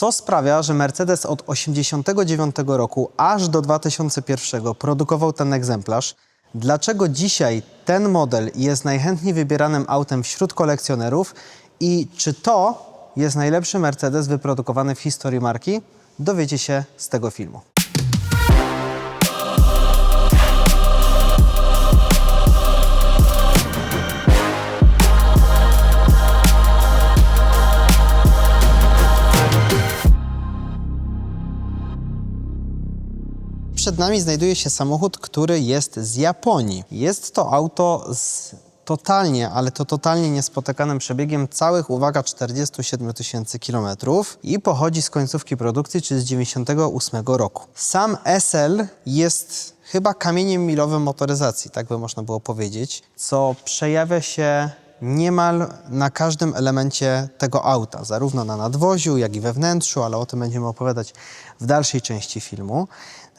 Co sprawia, że Mercedes od 1989 roku aż do 2001 produkował ten egzemplarz? Dlaczego dzisiaj ten model jest najchętniej wybieranym autem wśród kolekcjonerów i czy to jest najlepszy Mercedes wyprodukowany w historii marki? Dowiecie się z tego filmu. Przed nami znajduje się samochód, który jest z Japonii. Jest to auto z totalnie, ale to totalnie niespotykanym przebiegiem całych, uwaga, 47 tysięcy kilometrów i pochodzi z końcówki produkcji, czyli z 98 roku. Sam SL jest chyba kamieniem milowym motoryzacji, tak by można było powiedzieć, co przejawia się niemal na każdym elemencie tego auta, zarówno na nadwoziu, jak i we wnętrzu, ale o tym będziemy opowiadać w dalszej części filmu.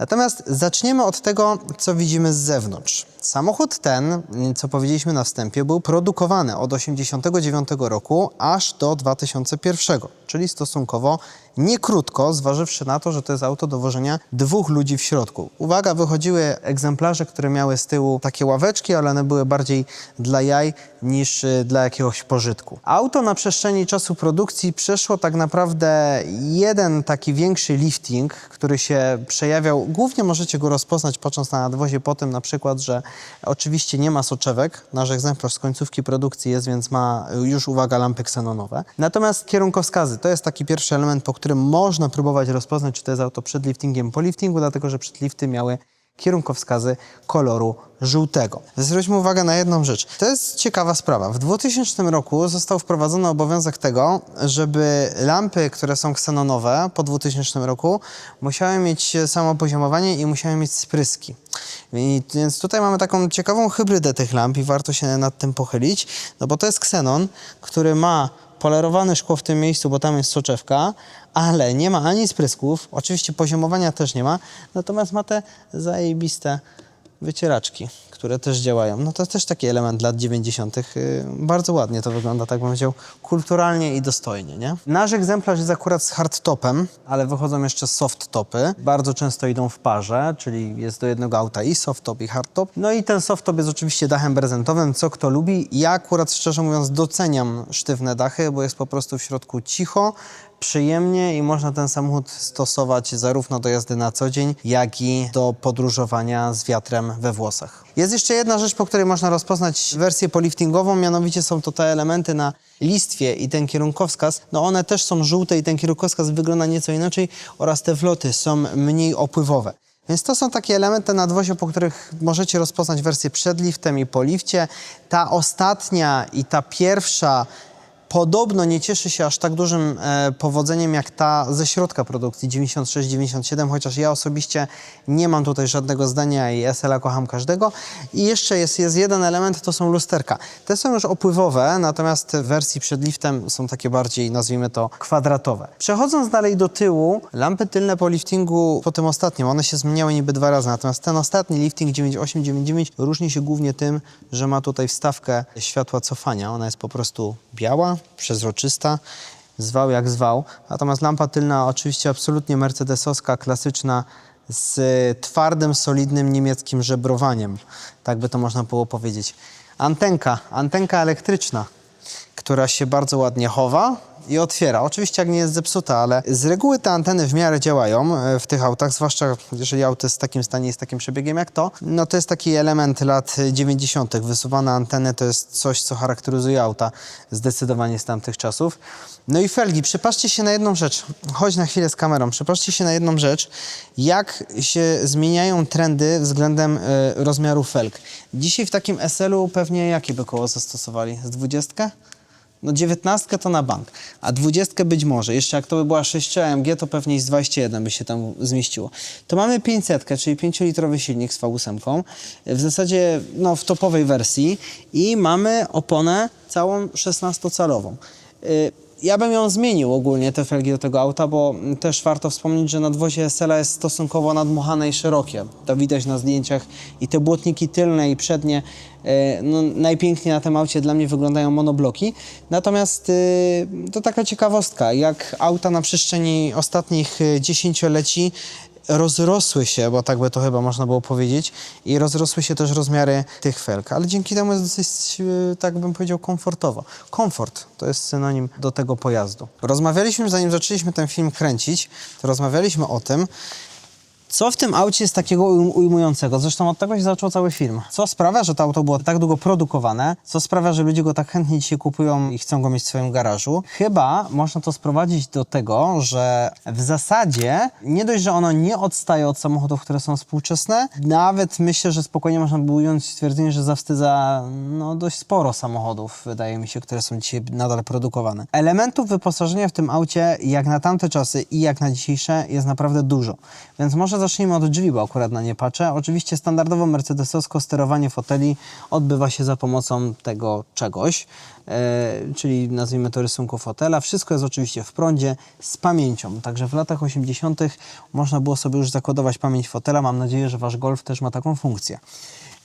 Natomiast zaczniemy od tego, co widzimy z zewnątrz. Samochód ten, co powiedzieliśmy na wstępie, był produkowany od 1989 roku aż do 2001, czyli stosunkowo nie krótko, zważywszy na to, że to jest auto do wożenia dwóch ludzi w środku. Uwaga, wychodziły egzemplarze, które miały z tyłu takie ławeczki, ale one były bardziej dla jaj niż y, dla jakiegoś pożytku. Auto na przestrzeni czasu produkcji przeszło tak naprawdę jeden taki większy lifting, który się przejawiał, głównie możecie go rozpoznać patrząc na nadwozie po tym na przykład, że oczywiście nie ma soczewek, nasz egzemplarz z końcówki produkcji jest, więc ma już, uwaga, lampy ksenonowe. Natomiast kierunkowskazy to jest taki pierwszy element, po którym można próbować rozpoznać, czy to jest auto przed liftingiem, po liftingu, dlatego że przedlifty miały kierunkowskazy koloru żółtego. Zwróćmy uwagę na jedną rzecz. To jest ciekawa sprawa. W 2000 roku został wprowadzony obowiązek tego, żeby lampy, które są ksenonowe po 2000 roku, musiały mieć samopoziomowanie i musiały mieć spryski. I, więc tutaj mamy taką ciekawą hybrydę tych lamp i warto się nad tym pochylić, no bo to jest ksenon, który ma polerowane szkło w tym miejscu, bo tam jest soczewka, ale nie ma ani sprysków, oczywiście poziomowania też nie ma, natomiast ma te zajebiste wycieraczki, które też działają. No to też taki element lat 90. Yy, bardzo ładnie to wygląda, tak bym powiedział, kulturalnie i dostojnie, nie? Nasz egzemplarz jest akurat z hardtopem, ale wychodzą jeszcze softtopy. Bardzo często idą w parze, czyli jest do jednego auta i softtop i hardtop. No i ten softtop jest oczywiście dachem brezentowym, co kto lubi. Ja akurat szczerze mówiąc doceniam sztywne dachy, bo jest po prostu w środku cicho, przyjemnie i można ten samochód stosować zarówno do jazdy na co dzień, jak i do podróżowania z wiatrem we włosach. Jest jeszcze jedna rzecz, po której można rozpoznać wersję poliftingową, mianowicie są to te elementy na listwie i ten kierunkowskaz. No one też są żółte i ten kierunkowskaz wygląda nieco inaczej oraz te wloty są mniej opływowe. Więc to są takie elementy nadwozia, po których możecie rozpoznać wersję przed liftem i po lifcie. Ta ostatnia i ta pierwsza podobno nie cieszy się aż tak dużym e, powodzeniem jak ta ze środka produkcji 96-97, chociaż ja osobiście nie mam tutaj żadnego zdania i SL-a kocham każdego. I jeszcze jest, jest jeden element, to są lusterka. Te są już opływowe, natomiast w wersji przed liftem są takie bardziej, nazwijmy to, kwadratowe. Przechodząc dalej do tyłu, lampy tylne po liftingu, po tym ostatnim, one się zmieniały niby dwa razy, natomiast ten ostatni lifting 9899 różni się głównie tym, że ma tutaj wstawkę światła cofania. Ona jest po prostu biała, przezroczysta, zwał jak zwał. Natomiast lampa tylna oczywiście absolutnie mercedesowska, klasyczna, z twardym, solidnym niemieckim żebrowaniem. Tak by to można było powiedzieć. Antenka, antenka elektryczna, która się bardzo ładnie chowa i otwiera. Oczywiście jak nie jest zepsuta, ale z reguły te anteny w miarę działają e, w tych autach, zwłaszcza jeżeli auto jest w takim stanie i z takim przebiegiem jak to. No to jest taki element lat 90. Wysuwane anteny to jest coś, co charakteryzuje auta zdecydowanie z tamtych czasów. No i felgi, przypatrzcie się na jedną rzecz. Chodź na chwilę z kamerą. Przypatrzcie się na jedną rzecz, jak się zmieniają trendy względem e, rozmiaru felg. Dzisiaj w takim SL-u pewnie jakie by koło zastosowali? Z 20? No 19 to na bank, a 20 być może. Jeszcze jak to by była 6 AMG, to pewnie z 21 by się tam zmieściło. To mamy 500, czyli 5-litrowy silnik z V8, w zasadzie no, w topowej wersji i mamy oponę całą 16-calową. Ja bym ją zmienił ogólnie, te felgi do tego auta, bo też warto wspomnieć, że nadwozie SL jest stosunkowo nadmuchane i szerokie. To widać na zdjęciach i te błotniki tylne i przednie, e, no, najpiękniej na tym aucie dla mnie wyglądają monobloki. Natomiast y, to taka ciekawostka, jak auta na przestrzeni ostatnich y, dziesięcioleci rozrosły się, bo tak by to chyba można było powiedzieć, i rozrosły się też rozmiary tych felg, ale dzięki temu jest dosyć, e, tak bym powiedział, komfortowo. Komfort to jest synonim do tego pojazdu. Rozmawialiśmy, zanim zaczęliśmy ten film kręcić, to rozmawialiśmy o tym, co w tym aucie jest takiego ujm- ujmującego? Zresztą od tego się zaczął cały film. Co sprawia, że to auto było tak długo produkowane? Co sprawia, że ludzie go tak chętnie dzisiaj kupują i chcą go mieć w swoim garażu? Chyba można to sprowadzić do tego, że w zasadzie nie dość, że ono nie odstaje od samochodów, które są współczesne, nawet myślę, że spokojnie można by ująć stwierdzenie, że zawstydza no, dość sporo samochodów, wydaje mi się, które są dzisiaj nadal produkowane. Elementów wyposażenia w tym aucie, jak na tamte czasy i jak na dzisiejsze, jest naprawdę dużo. Więc może zacznijmy od drzwi, bo akurat na nie patrzę. Oczywiście standardowo mercedesowsko sterowanie foteli odbywa się za pomocą tego czegoś, e, czyli nazwijmy to rysunku fotela. Wszystko jest oczywiście w prądzie z pamięcią. Także w latach 80. można było sobie już zakodować pamięć fotela. Mam nadzieję, że wasz Golf też ma taką funkcję.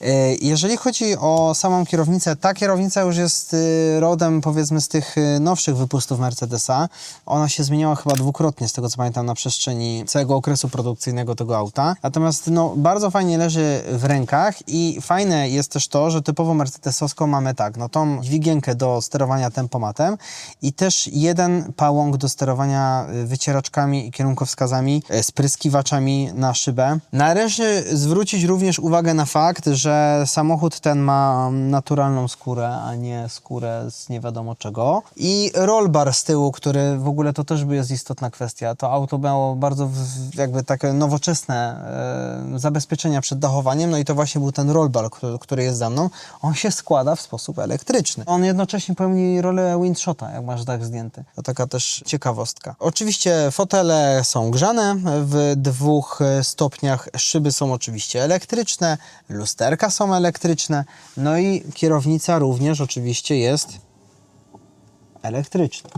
E, Jeżeli chodzi o samą kierownicę, ta kierownica już jest y, rodem powiedzmy z tych y, nowszych wypustów Mercedesa. Ona się zmieniała chyba dwukrotnie, z tego co pamiętam, na przestrzeni całego okresu produkcyjnego tego auta. Natomiast no, bardzo fajnie leży w rękach i fajne jest też to, że typowo mercedesowską mamy tak, no tą dźwigienkę do sterowania tempomatem i też jeden pałąk do sterowania wycieraczkami i kierunkowskazami, spryskiwaczami na szybę. Należy zwrócić również uwagę na fakt, że samochód ten ma naturalną skórę, a nie skórę z nie wiadomo czego. I rollbar z tyłu, który w ogóle to też jest istotna kwestia. To auto miało bardzo jakby takie nowoczesne e, zabezpieczenia przed dachowaniem, no i to właśnie był ten rollbar, który, który jest za mną. On się składa w sposób elektryczny. On jednocześnie pełni rolę windshota, jak masz dach zdjęty. To taka też ciekawostka. Oczywiście fotele są grzane w dwóch stopniach, szyby są oczywiście elektryczne, lusterka są elektryczne, no i kierownica również oczywiście jest elektryczna.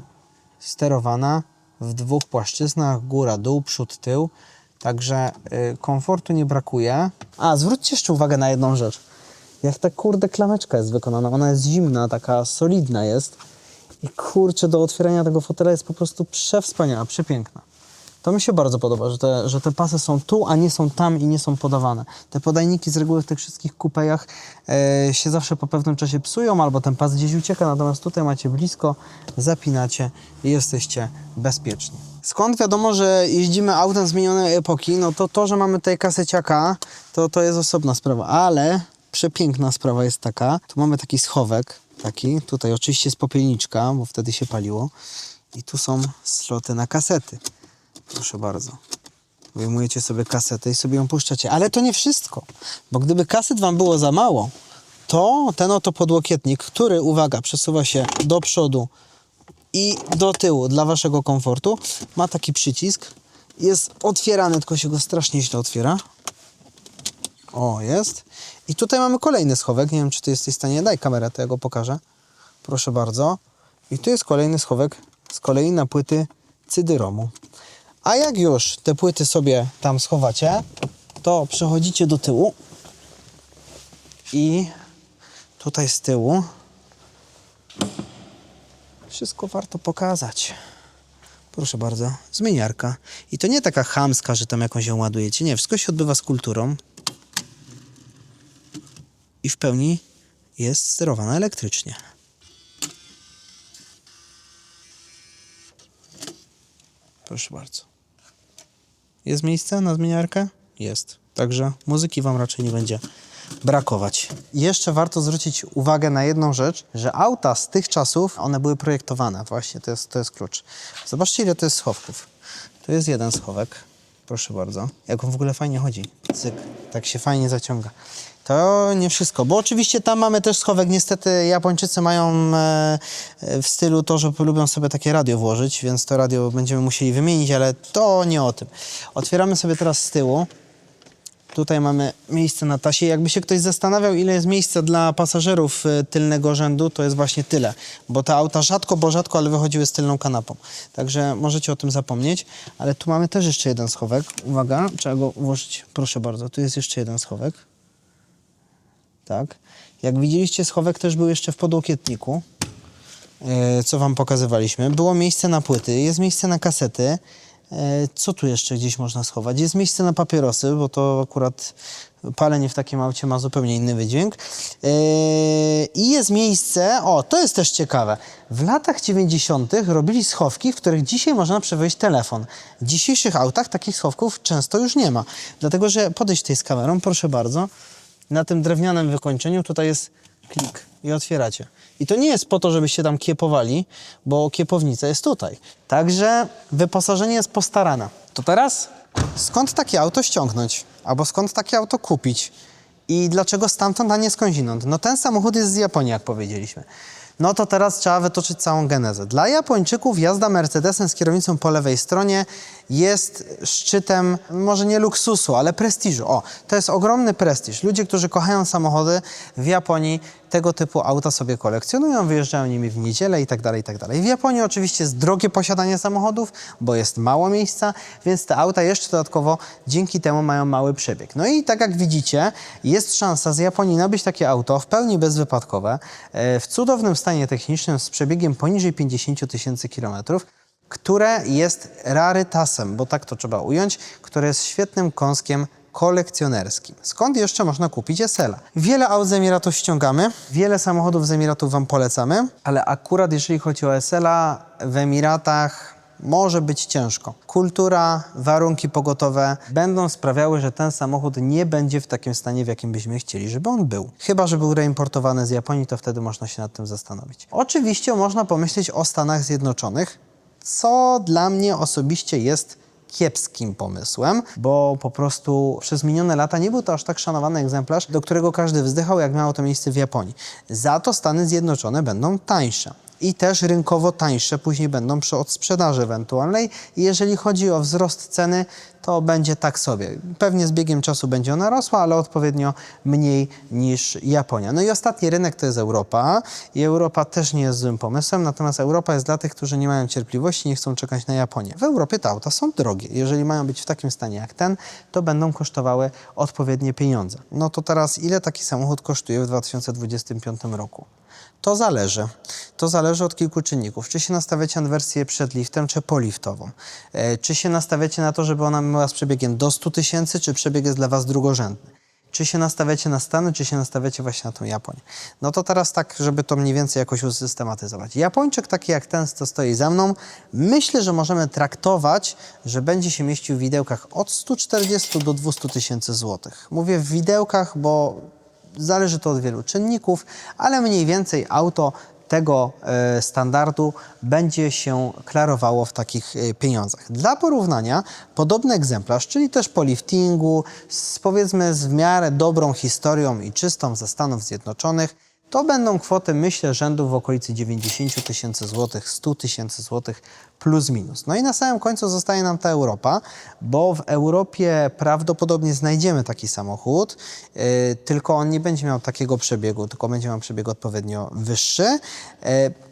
Sterowana w dwóch płaszczyznach, góra, dół, przód, tył. Także y, komfortu nie brakuje. A, zwróćcie jeszcze uwagę na jedną rzecz. Jak ta kurde klameczka jest wykonana. Ona jest zimna, taka solidna jest. I kurczę, do otwierania tego fotela jest po prostu przewspaniała, przepiękna. To mi się bardzo podoba, że te, że te pasy są tu, a nie są tam i nie są podawane. Te podajniki z reguły w tych wszystkich kupejach e, się zawsze po pewnym czasie psują, albo ten pas gdzieś ucieka, natomiast tutaj macie blisko, zapinacie i jesteście bezpieczni. Skąd wiadomo, że jeździmy autem zmienionej epoki? No to to, że mamy tutaj kaseciaka, to, to jest osobna sprawa, ale przepiękna sprawa jest taka, tu mamy taki schowek, taki, tutaj oczywiście jest popielniczka, bo wtedy się paliło i tu są sloty na kasety. Proszę bardzo. Wyjmujecie sobie kasetę i sobie ją puszczacie. Ale to nie wszystko, bo gdyby kaset wam było za mało, to ten oto podłokietnik, który, uwaga, przesuwa się do przodu i do tyłu dla waszego komfortu, ma taki przycisk. Jest otwierany, tylko się go strasznie źle otwiera. O, jest. I tutaj mamy kolejny schowek. Nie wiem, czy ty jesteś w stanie. Daj kamerę, to ja go pokażę. Proszę bardzo. I tu jest kolejny schowek z kolei na płyty cydyromu. A jak już te płyty sobie tam schowacie, to przechodzicie do tyłu i tutaj z tyłu wszystko warto pokazać. Proszę bardzo, zmieniarka. I to nie taka chamska, że tam jakąś ją ładujecie. Nie, wszystko się odbywa z kulturą. I w pełni jest sterowana elektrycznie. Proszę bardzo. Jest miejsce na zmieniarkę? Jest. Także muzyki Wam raczej nie będzie brakować. Jeszcze warto zwrócić uwagę na jedną rzecz, że auta z tych czasów, one były projektowane. Właśnie, to jest, to jest klucz. Zobaczcie, ile to jest schowków. To jest jeden schowek. Proszę bardzo. Jak on w ogóle fajnie chodzi. Cyk. Tak się fajnie zaciąga. To nie wszystko, bo oczywiście tam mamy też schowek. Niestety Japończycy mają e, e, w stylu to, że lubią sobie takie radio włożyć, więc to radio będziemy musieli wymienić, ale to nie o tym. Otwieramy sobie teraz z tyłu. Tutaj mamy miejsce na tasie. Jakby się ktoś zastanawiał, ile jest miejsca dla pasażerów y, tylnego rzędu, to jest właśnie tyle. Bo te auta rzadko, bo rzadko, ale wychodziły z tylną kanapą. Także możecie o tym zapomnieć. Ale tu mamy też jeszcze jeden schowek. Uwaga, trzeba go włożyć. Proszę bardzo, tu jest jeszcze jeden schowek. Tak. Jak widzieliście, schowek też był jeszcze w podłokietniku, e, co wam pokazywaliśmy. Było miejsce na płyty, jest miejsce na kasety. E, Co tu jeszcze gdzieś można schować? Jest miejsce na papierosy, bo to akurat palenie w takim aucie ma zupełnie inny wydźwięk. E, I jest miejsce, o, to jest też ciekawe. W latach 90. robili schowki, w których dzisiaj można przewieźć telefon. W dzisiejszych autach takich schowków często już nie ma. Dlatego, że podejść tutaj z kamerą, proszę bardzo. Na tym drewnianym wykończeniu tutaj jest klik i otwieracie. I to nie jest po to, żebyście tam kiepowali, bo kiepownica jest tutaj. Także wyposażenie jest postarane. To teraz skąd takie auto ściągnąć? Albo skąd takie auto kupić? I dlaczego stamtąd, a nie skądinąd? No ten samochód jest z Japonii, jak powiedzieliśmy. No to teraz trzeba wytoczyć całą genezę. Dla Japończyków jazda Mercedesem z kierownicą po lewej stronie jest szczytem, może nie luksusu, ale prestiżu. O, to jest ogromny prestiż. Ludzie, którzy kochają samochody w Japonii, tego typu auta sobie kolekcjonują, wyjeżdżają nimi w niedzielę i tak dalej, i tak. W Japonii oczywiście jest drogie posiadanie samochodów, bo jest mało miejsca, więc te auta jeszcze dodatkowo dzięki temu mają mały przebieg. No i tak jak widzicie, jest szansa z Japonii nabyć takie auto w pełni bezwypadkowe, e, w cudownym stanie technicznym z przebiegiem poniżej 50 000 tysięcy kilometrów, które jest rarytasem, bo tak to trzeba ująć, które jest świetnym kąskiem kolekcjonerskim. Skąd jeszcze można kupić SL-a? Wiele aut z Emiratów ściągamy, wiele samochodów z Emiratów Wam polecamy, ale akurat jeżeli chodzi o SL-a w Emiratach może być ciężko. Kultura, warunki pogotowe będą sprawiały, że ten samochód nie będzie w takim stanie, w jakim byśmy chcieli, żeby on był. Chyba, że był reimportowany z Japonii, to wtedy można się nad tym zastanowić. Oczywiście można pomyśleć o Stanach Zjednoczonych, co dla mnie osobiście jest kiepskim pomysłem, bo po prostu przez minione lata nie był to aż tak szanowany egzemplarz, do którego każdy wzdychał, jak miało to miejsce w Japonii. Za to Stany Zjednoczone będą tańsze. I też rynkowo tańsze później będą przy odsprzedaży ewentualnej. I jeżeli chodzi o wzrost ceny, to będzie tak sobie. Pewnie z biegiem czasu będzie ona rosła, ale odpowiednio mniej niż Japonia. No i ostatni rynek to jest Europa. I Europa też nie jest złym pomysłem, natomiast Europa jest dla tych, którzy nie mają cierpliwości, nie chcą czekać na Japonię. W Europie te auta są drogie. Jeżeli mają być w takim stanie jak ten, to będą kosztowały odpowiednie pieniądze. No to teraz ile taki samochód kosztuje w 2025 roku? To zależy. To zależy od kilku czynników. Czy się nastawiacie na wersję przed liftem, czy poliftową? E, czy się nastawiacie na to, żeby ona była z przebiegiem do 100 tysięcy, czy przebieg jest dla Was drugorzędny? Czy się nastawiacie na Stany, czy się nastawiacie właśnie na tą Japonię? No to teraz tak, żeby to mniej więcej jakoś usystematyzować. Japończyk taki jak ten, co stoi za mną, myślę, że możemy traktować, że będzie się mieścił w widełkach od 140 do 200 tysięcy złotych. Mówię w widełkach, bo Zależy to od wielu czynników, ale mniej więcej auto tego e, standardu będzie się klarowało w takich e, pieniądzach. Dla porównania, podobny egzemplarz, czyli też po liftingu, z, powiedzmy z w miarę dobrą historią i czystą ze Stanów Zjednoczonych, to będą kwoty, myślę, rzędu w okolicy 90 tysięcy złotych, 100 tysięcy złotych plus minus. No i na samym końcu zostaje nam ta Europa, bo w Europie prawdopodobnie znajdziemy taki samochód, yy, tylko on nie będzie miał takiego przebiegu, tylko będzie miał przebieg odpowiednio wyższy. Yy,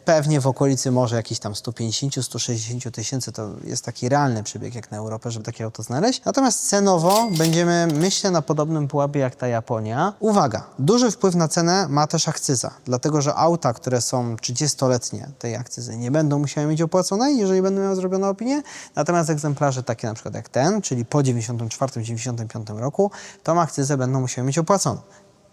pewnie w okolicy może jakichś tam 150-160 tysięcy to jest taki realny przebieg jak na Europę, żeby takie auto znaleźć. Natomiast cenowo będziemy, myślę, na podobnym pułapie jak ta Japonia. Uwaga, duży wpływ na cenę ma też akcyza, dlatego że auta, które są 30-letnie tej akcyzy nie będą musiały mieć opłaconej, jeżeli będą miały zrobione opinie. Natomiast egzemplarze takie na przykład jak ten, czyli po 94-95 roku, tą akcyzę będą musiały mieć opłaconą.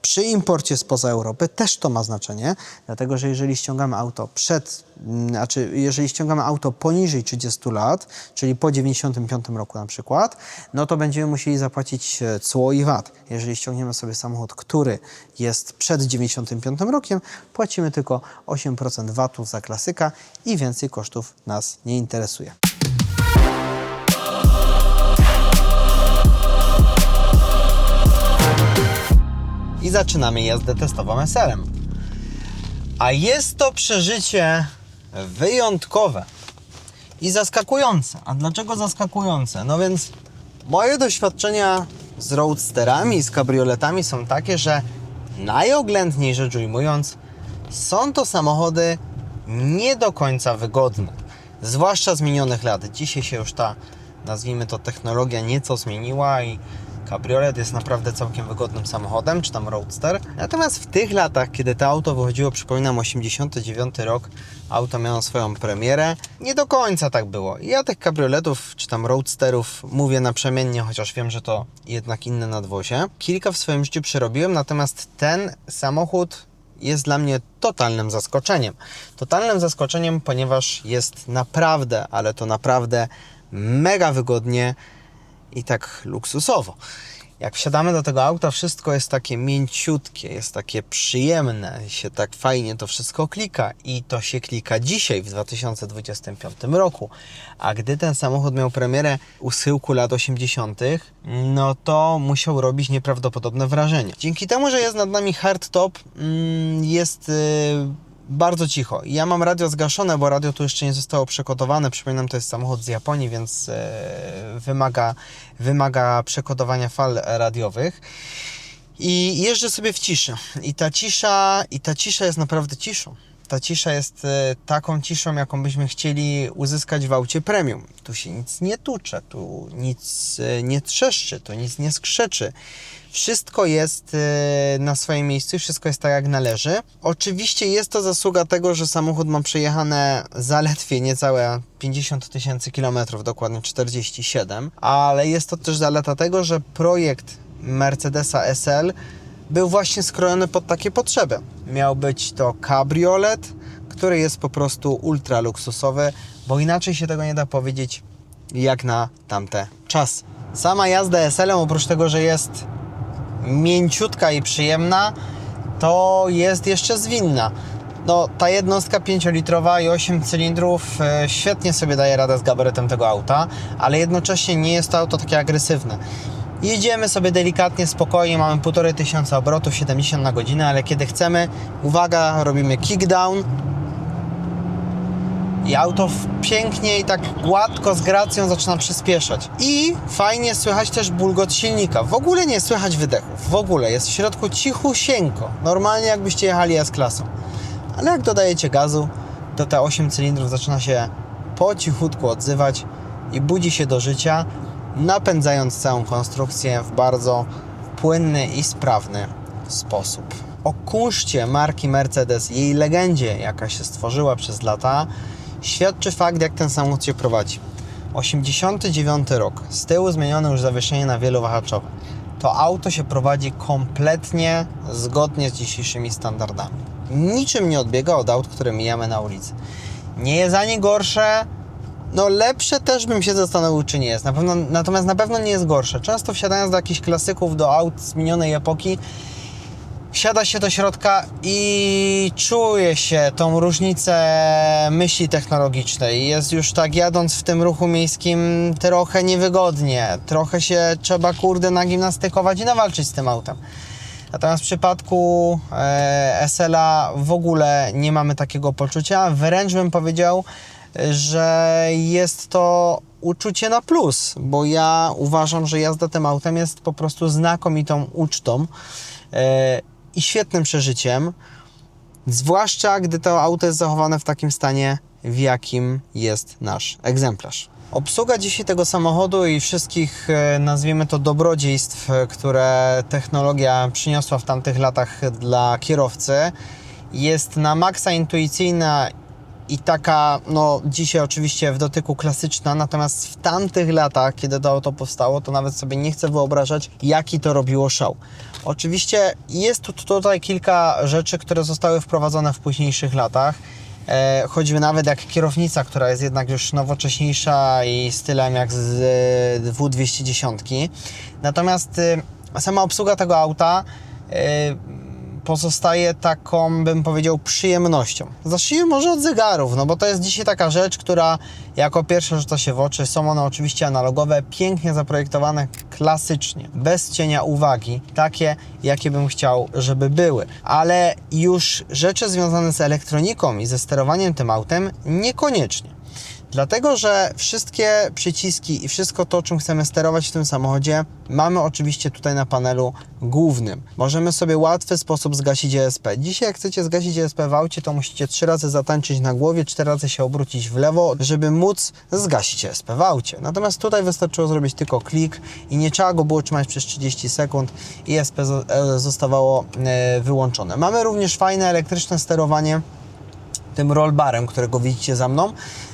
Przy imporcie spoza Europy też to ma znaczenie, dlatego że jeżeli ściągamy auto przed, mm, znaczy jeżeli ściągamy auto poniżej 30 lat, czyli po 95 roku na przykład, no to będziemy musieli zapłacić e, cło i VAT. Jeżeli ściągniemy sobie samochód, który jest przed 95 rokiem, płacimy tylko 8% VAT-u za klasyka i więcej kosztów nas nie interesuje. I zaczynamy jazdę testową SL-em. A jest to przeżycie wyjątkowe i zaskakujące. A dlaczego zaskakujące? No więc moje doświadczenia z roadsterami z kabrioletami są takie, że najoględniej rzecz ujmując, są to samochody nie do końca wygodne. Zwłaszcza z minionych lat. Dzisiaj się już ta, nazwijmy to, technologia nieco zmieniła i kabriolet jest naprawdę całkiem wygodnym samochodem, czy tam roadster. Natomiast w tych latach, kiedy to auto wychodziło, przypominam, 89 rok, auto miało swoją premierę, nie do końca tak było. Ja tych kabrioletów, czy tam roadsterów mówię naprzemiennie, chociaż wiem, że to jednak inne nadwozie. Kilka w swoim życiu przerobiłem, natomiast ten samochód jest dla mnie totalnym zaskoczeniem. Totalnym zaskoczeniem, ponieważ jest naprawdę, ale to naprawdę mega wygodnie i tak luksusowo. Jak wsiadamy do tego auta, wszystko jest takie mięciutkie, jest takie przyjemne, się tak fajnie to wszystko klika i to się klika dzisiaj w 2025 roku. A gdy ten samochód miał premierę u schyłku lat 80., no to musiał robić nieprawdopodobne wrażenie. Dzięki temu, że jest nad nami hardtop, mm, jest yy, bardzo cicho. Ja mam radio zgaszone, bo radio tu jeszcze nie zostało przekodowane. Przypominam, to jest samochód z Japonii, więc e, wymaga, wymaga przekodowania fal radiowych. I jeżdżę sobie w ciszy. I ta cisza, i ta cisza jest naprawdę ciszą. Ta cisza jest e, taką ciszą, jaką byśmy chcieli uzyskać w aucie premium. Tu się nic nie tucze, tu nic e, nie trzeszczy, tu nic nie skrzeczy. Wszystko jest e, na swoim miejscu, wszystko jest tak jak należy. Oczywiście jest to zasługa tego, że samochód ma przejechane zaledwie niecałe 50 tysięcy kilometrów, dokładnie 47, ale jest to też zaleta tego, że projekt Mercedesa SL był właśnie skrojony pod takie potrzeby. Miał być to kabriolet, który jest po prostu ultra luksusowy, bo inaczej się tego nie da powiedzieć jak na tamte czasy. Sama jazda SL-em, oprócz tego, że jest mięciutka i przyjemna, to jest jeszcze zwinna. No, ta jednostka 5-litrowa i 8 cylindrów e, świetnie sobie daje radę z gabarytem tego auta, ale jednocześnie nie jest to auto takie agresywne. Jedziemy sobie delikatnie, spokojnie, mamy 1,5 tysiąca obrotów, 70 na godzinę, ale kiedy chcemy, uwaga, robimy kickdown, i auto pięknie i tak gładko, z gracją zaczyna przyspieszać. I fajnie słychać też bulgot silnika. W ogóle nie słychać wydechów. W ogóle jest w środku cichusieńko. Normalnie jakbyście jechali S-klasą. Ale jak dodajecie gazu, to te 8 cylindrów zaczyna się po cichutku odzywać i budzi się do życia, napędzając całą konstrukcję w bardzo płynny i sprawny sposób. O kunszcie marki Mercedes, jej legendzie, jaka się stworzyła przez lata, świadczy fakt, jak ten samochód się prowadzi. 89 rok, z tyłu zmienione już zawieszenie na wielowahaczowe. To auto się prowadzi kompletnie zgodnie z dzisiejszymi standardami. Niczym nie odbiega od aut, które mijamy na ulicy. Nie jest ani gorsze, no lepsze też bym się zastanowił, czy nie jest. Na pewno, natomiast na pewno nie jest gorsze. Często wsiadając do jakichś klasyków, do aut z minionej epoki, wsiada się do środka i czuje się tą różnicę myśli technologicznej. Jest już tak jadąc w tym ruchu miejskim trochę niewygodnie. Trochę się trzeba kurde nagimnastykować i nawalczyć z tym autem. Natomiast w przypadku e, SL-a w ogóle nie mamy takiego poczucia. Wręcz bym powiedział, że jest to uczucie na plus, bo ja uważam, że jazda tym autem jest po prostu znakomitą ucztą e, i świetnym przeżyciem. Zwłaszcza gdy to auto jest zachowane w takim stanie, w jakim jest nasz egzemplarz. Obsługa dzisiaj tego samochodu i wszystkich, e, nazwijmy to, dobrodziejstw, e, które technologia przyniosła w tamtych latach dla kierowcy, jest na maksa intuicyjna i taka, no dzisiaj oczywiście w dotyku klasyczna, natomiast w tamtych latach, kiedy to auto powstało, to nawet sobie nie chcę wyobrażać, jaki to robiło szał. Oczywiście jest tu tutaj kilka rzeczy, które zostały wprowadzone w późniejszych latach. E, choćby nawet jak kierownica, która jest jednak już nowocześniejsza i stylem jak z e, W210. Natomiast e, sama obsługa tego auta e, pozostaje taką, bym powiedział, przyjemnością. Zacznijmy może od zegarów, no bo to jest dzisiaj taka rzecz, która jako pierwsza rzuca się w oczy. Są one oczywiście analogowe, pięknie zaprojektowane klasycznie, bez cienia uwagi, takie, jakie bym chciał, żeby były. Ale już rzeczy związane z elektroniką i ze sterowaniem tym autem niekoniecznie. Dlatego, że wszystkie przyciski i wszystko to, czym chcemy sterować w tym samochodzie, mamy oczywiście tutaj na panelu głównym. Możemy sobie łatwy sposób zgasić ESP. Dzisiaj jak chcecie zgasić ESP w aucie, to musicie trzy razy zatańczyć na głowie, cztery razy się obrócić w lewo, żeby móc zgasić ESP w aucie. Natomiast tutaj wystarczyło zrobić tylko klik i nie trzeba go było trzymać przez 30 sekund i ESP e, zostało e, wyłączone. Mamy również fajne elektryczne sterowanie tym rollbarem, którego widzicie za mną.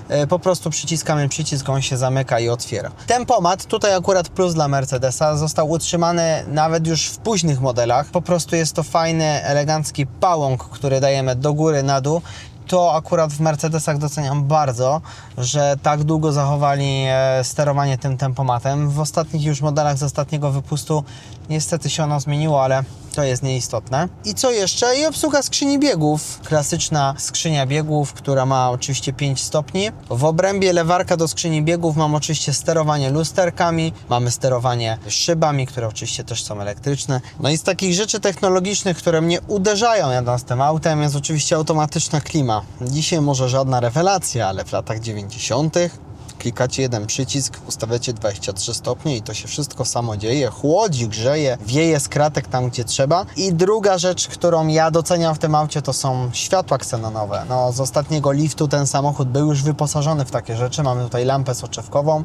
E, Po prostu przyciskamy przycisk, on się zamyka i otwiera. Tempomat, tutaj akurat plus dla Mercedesa, został utrzymany nawet już w późnych modelach. Po prostu jest to fajny, elegancki pałąk, który dajemy do góry, na dół. To akurat w Mercedesach doceniam bardzo, że tak długo zachowali e, sterowanie tym tempomatem. W ostatnich już modelach z ostatniego wypustu niestety się ono zmieniło, ale to jest nieistotne. I co jeszcze? I obsługa skrzyni biegów. Klasyczna skrzynia biegów, która ma oczywiście 5 stopni. W obrębie lewarka do skrzyni biegów mam oczywiście sterowanie lusterkami, mamy sterowanie szybami, które oczywiście też są elektryczne. No i z takich rzeczy technologicznych, które mnie uderzają jadąc tym autem, jest oczywiście automatyczna klima. Dzisiaj może żadna rewelacja, ale w latach 90 klikacie jeden przycisk, ustawiacie 23 stopnie i to się wszystko samo dzieje. Chłodzi, grzeje, wieje z kratek tam, gdzie trzeba. I druga rzecz, którą ja doceniam w tym aucie, to są światła ksenonowe. No, z ostatniego liftu ten samochód był już wyposażony w takie rzeczy. Mamy tutaj lampę soczewkową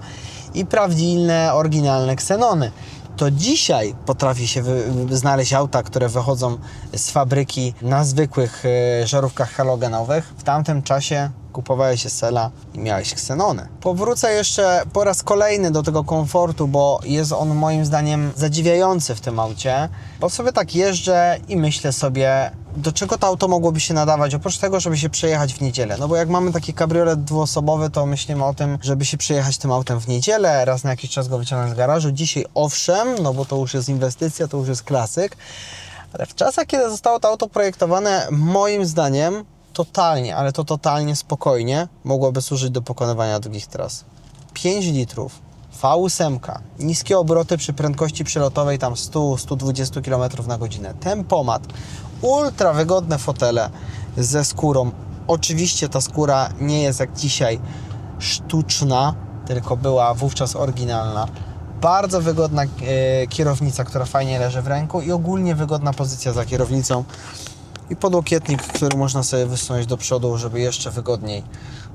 i prawdziwne, oryginalne ksenony to dzisiaj potrafi się znaleźć auta, które wychodzą z fabryki na zwykłych e, żarówkach halogenowych. W tamtym czasie kupowałeś Sela i miałeś ksenony. Powrócę jeszcze po raz kolejny do tego komfortu, bo jest on moim zdaniem zadziwiający w tym aucie, bo sobie tak jeżdżę i myślę sobie, do czego to auto mogłoby się nadawać, oprócz tego, żeby się przejechać w niedzielę. No bo jak mamy taki kabriolet dwuosobowy, to myślimy o tym, żeby się przejechać tym autem w niedzielę, raz na jakiś czas go wyciągnąć z garażu. Dzisiaj owszem, no bo to już jest inwestycja, to już jest klasyk, ale w czasach, kiedy zostało to auto projektowane, moim zdaniem totalnie, ale to totalnie spokojnie mogłoby służyć do pokonywania długich tras. 5 litrów, V8, niskie obroty przy prędkości przelotowej tam 100-120 km na godzinę, tempomat, ultra wygodne fotele ze skórą. Oczywiście ta skóra nie jest jak dzisiaj sztuczna, tylko była wówczas oryginalna. Bardzo wygodna e, kierownica, która fajnie leży w ręku i ogólnie wygodna pozycja za kierownicą i podłokietnik, który można sobie wysunąć do przodu, żeby jeszcze wygodniej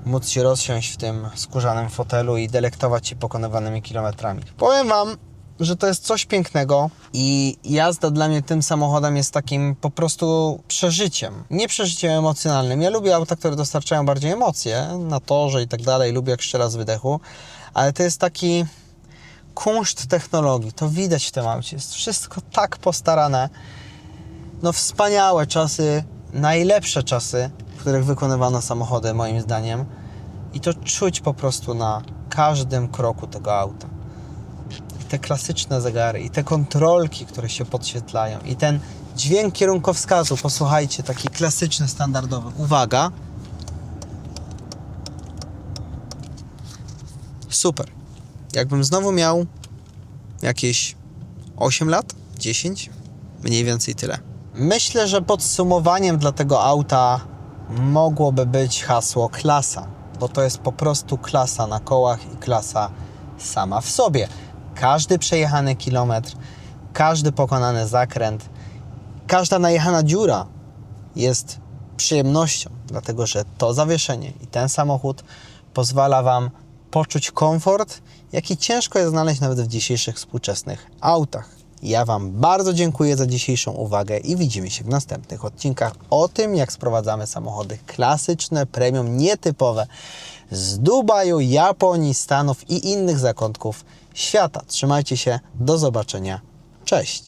móc się rozsiąść w tym skórzanym fotelu i delektować się pokonywanymi kilometrami. Powiem Wam, że to jest coś pięknego i jazda dla mnie tym samochodem jest takim po prostu przeżyciem. Nie przeżyciem emocjonalnym. Ja lubię auta, które dostarczają bardziej emocje na torze i tak dalej. Lubię jak strzela z wydechu, ale to jest taki kunszt technologii. To widać w tym aucie. Jest wszystko tak postarane no wspaniałe czasy, najlepsze czasy, w których wykonywano samochody, moim zdaniem. I to czuć po prostu na każdym kroku tego auta. I te klasyczne zegary, i te kontrolki, które się podświetlają, i ten dźwięk kierunkowskazu, posłuchajcie, taki klasyczny, standardowy. Uwaga. Super. Jakbym znowu miał jakieś 8 lat, 10, mniej więcej tyle. Myślę, że podsumowaniem dla tego auta mogłoby być hasło klasa, bo to jest po prostu klasa na kołach i klasa sama w sobie. Każdy przejechany kilometr, każdy pokonany zakręt, każda najechana dziura jest przyjemnością, dlatego że to zawieszenie i ten samochód pozwala Wam poczuć komfort, jaki ciężko jest znaleźć nawet w dzisiejszych współczesnych autach. Ja Wam bardzo dziękuję za dzisiejszą uwagę i widzimy się w następnych odcinkach o tym, jak sprowadzamy samochody klasyczne, premium, nietypowe z Dubaju, Japonii, Stanów i innych zakątków świata. Trzymajcie się, do zobaczenia. Cześć!